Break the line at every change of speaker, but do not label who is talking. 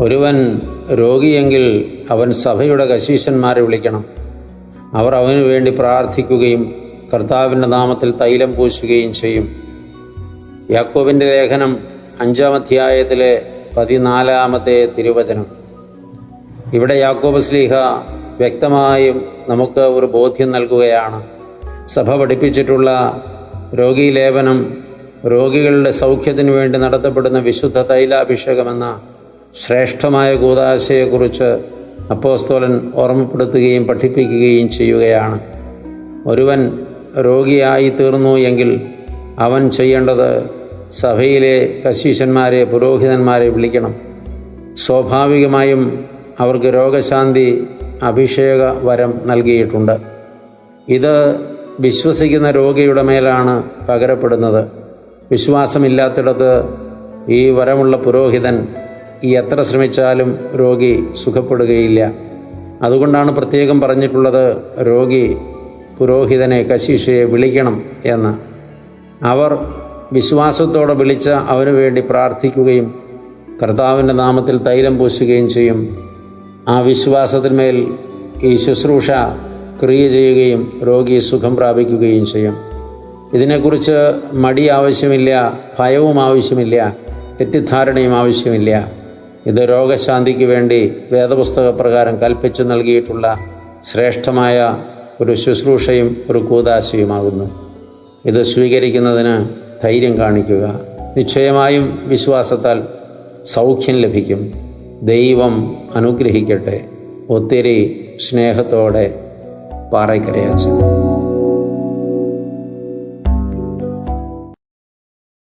ഒരുവൻ രോഗിയെങ്കിൽ അവൻ സഭയുടെ കശീശന്മാരെ വിളിക്കണം. അവർ അവനു വേണ്ടി പ്രാർത്ഥിക്കുകയും കർത്താവിന്റെ നാമത്തിൽ തൈലം പൂശുകയും ചെയ്യും. യാക്കോബിന്റെ ലേഖനം അഞ്ചാം അധ്യായത്തിലെ പതിനാലാമത്തെ തിരുവചനം. ഇവിടെ യാക്കോബ് സ്ലീഹ വ്യക്തമായും നമുക്ക് ഒരു ബോധ്യം നൽകുകയാണ്. സഭ പഠിപ്പിച്ചിട്ടുള്ള രോഗീലേപനം രോഗികളുടെ സൗഖ്യത്തിനു വേണ്ടി നടത്തപ്പെടുന്ന വിശുദ്ധ തൈലാഭിഷേകമെന്ന ശ്രേഷ്ഠമായ കൂതാശയെക്കുറിച്ച് അപ്പോസ്തോലൻ ഓർമ്മപ്പെടുത്തുകയും പഠിപ്പിക്കുകയും ചെയ്യുകയാണ്. ഒരുവൻ രോഗിയായി തീർന്നു എങ്കിൽ അവൻ ചെയ്യേണ്ടത് സഭയിലെ കശീശന്മാരെ പുരോഹിതന്മാരെ വിളിക്കണം. സ്വാഭാവികമായും അവർക്ക് രോഗശാന്തി അഭിഷേക വരം നൽകിയിട്ടുണ്ട്. ഇത് വിശ്വസിക്കുന്ന രോഗിയുടെ മേലാണ് പകരപ്പെടുന്നത്. വിശ്വാസമില്ലാത്തിടത്ത് ഈ വരമുള്ള പുരോഹിതൻ ഈ എത്ര ശ്രമിച്ചാലും രോഗി സുഖപ്പെടുകയില്ല. അതുകൊണ്ടാണ് പ്രത്യേകം പറഞ്ഞിട്ടുള്ളത് രോഗി പുരോഹിതനെ കശീഷയെ വിളിക്കണം എന്ന്. അവർ വിശ്വാസത്തോടെ വിളിച്ച അവനു വേണ്ടി പ്രാർത്ഥിക്കുകയും കർത്താവിന്റെ നാമത്തിൽ തൈലം പൂശുകയും ചെയ്യും. ആ വിശ്വാസത്തിന്മേൽ ഈ ശുശ്രൂഷ ക്രിയ ചെയ്യുകയും രോഗി സുഖം പ്രാപിക്കുകയും ചെയ്യും. ഇതിനെക്കുറിച്ച് മടി ആവശ്യമില്ല ഭയവും ആവശ്യമില്ല തെറ്റിദ്ധാരണയും ആവശ്യമില്ല. ഇത് രോഗശാന്തിക്ക് വേണ്ടി വേദപുസ്തക പ്രകാരം കൽപ്പിച്ചു നൽകിയിട്ടുള്ള ശ്രേഷ്ഠമായ ഒരു ശുശ്രൂഷയും ഒരു കൂതാശയുമാകുന്നു. ഇത് സ്വീകരിക്കുന്നതിന് ധൈര്യം കാണിക്കുക. നിശ്ചയമായും വിശ്വാസത്താൽ സൗഖ്യം ലഭിക്കും. ദൈവം അനുഗ്രഹിക്കട്ടെ. ഒത്തിരി സ്നേഹത്തോടെ പാറയ്ക്കരയച്ചു